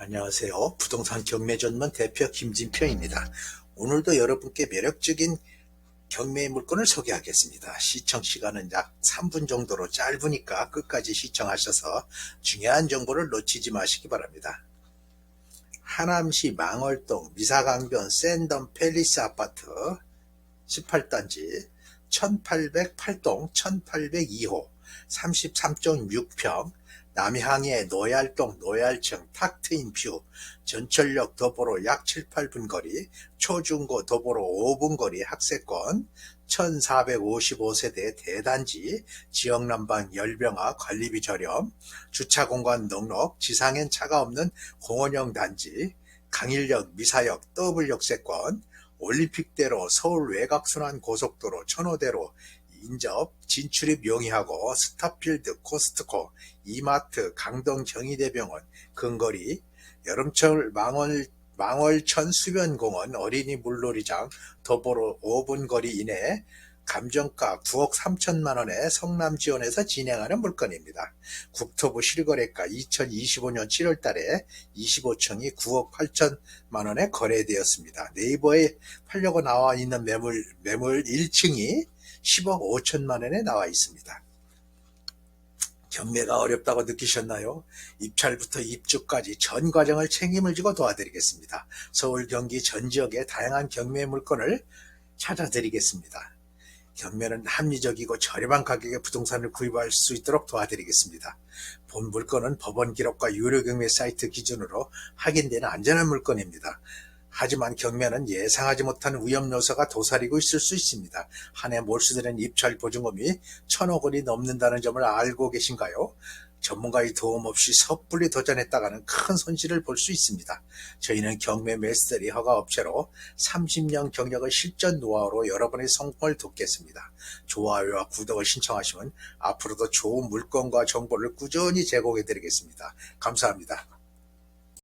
안녕하세요. 부동산 경매 전문 대표 김진표입니다. 오늘도 여러분께 매력적인 경매 물건을 소개하겠습니다. 시청 시간은 약 3분 정도로 짧으니까 끝까지 시청하셔서 중요한 정보를 놓치지 마시기 바랍니다. 하남시 망월동 미사강변 샌덤 팰리스 아파트 18단지 1808동 1802호 33.6평 남향의 노얄동 노얄층 탁 트인 뷰 전철역 도보로 약 7, 8분 거리 초중고 도보로 5분 거리 학세권 1455세대 대단지 지역난방 열병화 관리비 저렴 주차공간 넉넉 지상엔 차가 없는 공원형 단지 강일역 미사역 더블역세권 올림픽대로 서울 외곽순환 고속도로 천호대로 인접, 진출입 용이하고 스타필드, 코스트코, 이마트, 강동 경희대병원, 근거리, 여름철 망월, 망월천 수변공원, 어린이 물놀이장, 도보로 5분 거리 이내 감정가 9억 3천만 원의 성남 지원에서 진행하는 물건입니다. 국토부 실거래가 2025년 7월 달에 25층이 9억 8천만 원에 거래되었습니다. 네이버에 팔려고 나와 있는 매물, 매물 1층이 10억 5천만 원에 나와 있습니다. 경매가 어렵다고 느끼셨나요? 입찰부터 입주까지 전 과정을 책임을 지고 도와드리겠습니다. 서울, 경기 전 지역의 다양한 경매 물건을 찾아드리겠습니다. 경매는 합리적이고 저렴한 가격에 부동산을 구입할 수 있도록 도와드리겠습니다. 본 물건은 법원 기록과 유료 경매 사이트 기준으로 확인되는 안전한 물건입니다. 하지만 경매는 예상하지 못한 위험 요소가 도사리고 있을 수 있습니다. 한 해 몰수되는 입찰 보증금이 천억 원이 넘는다는 점을 알고 계신가요? 전문가의 도움 없이 섣불리 도전했다가는 큰 손실을 볼 수 있습니다. 저희는 경매 매스터리 허가 업체로 30년 경력의 실전 노하우로 여러분의 성공을 돕겠습니다. 좋아요와 구독을 신청하시면 앞으로도 좋은 물건과 정보를 꾸준히 제공해 드리겠습니다. 감사합니다.